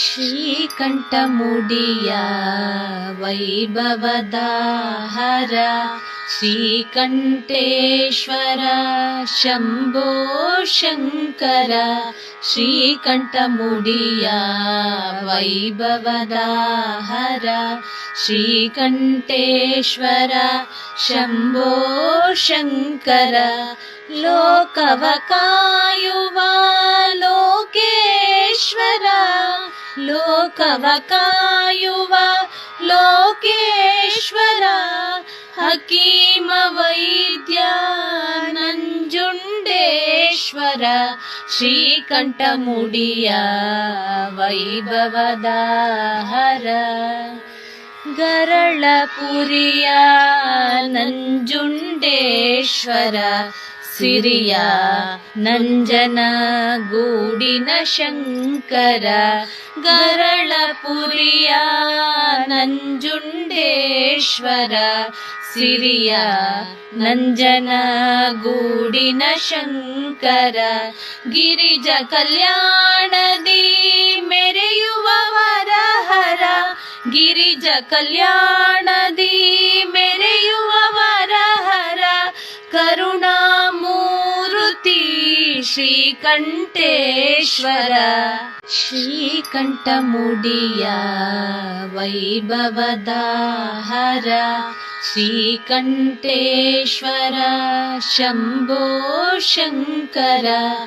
ಶ್ರೀಕಂಠಮುಡಿಯ ವೈಭವದ ಹರ ಶ್ರೀಕಂಠೇಶ್ವರ ಶಂಭೋ ಶಂಕರ ಶ್ರೀಕಂಠಮುಡಿಯ ವೈಭವದ ಹರ ಶ್ರೀಕಂಠೇಶ್ವರ ಶಂಭೋ ಶಂಕರ ಲೋಕವ ಲೋಕೇಶ್ವರ ಲೋಕವ ಕಾಯುವ ಲೋಕೇಶ್ವರ ಹಕೀಮ ವೈದ್ಯ ನಂಜುಂಡೇಶ್ವರ ಶ್ರೀಕಂಠಮುಡಿಯ ವೈಭವದ ಹರ ಗರಳಪುರಿಯ ನಂಜುಂಡೇಶ್ವರ ಸಿರಿಯ ನಂಜನ ಗೂಡಿನ ಶಂಕರ ಗರಳಪುರಿಯ ನಂಜುಂಡೇಶ್ವರ ಸಿರಿಯ ನಂಜನ ಗೂಡಿನ ಶಂಕರ ಗಿರಿಜ ಕಲ್ಯಾಣದಿ ಮೆರೆಯುವ ವರಹರ ಗಿರಿಜ ಕಲ್ಯಾಣದಿ ಮೆರೆಯುವ ವರಹರ ಕರುಣಾಮೂರುತಿ श्रीकण्ठेश्वर। श्रीकण्ठमुडिया वैभवदाहर। श्रीकण्ठेश्वर शम्भो शङ्कर।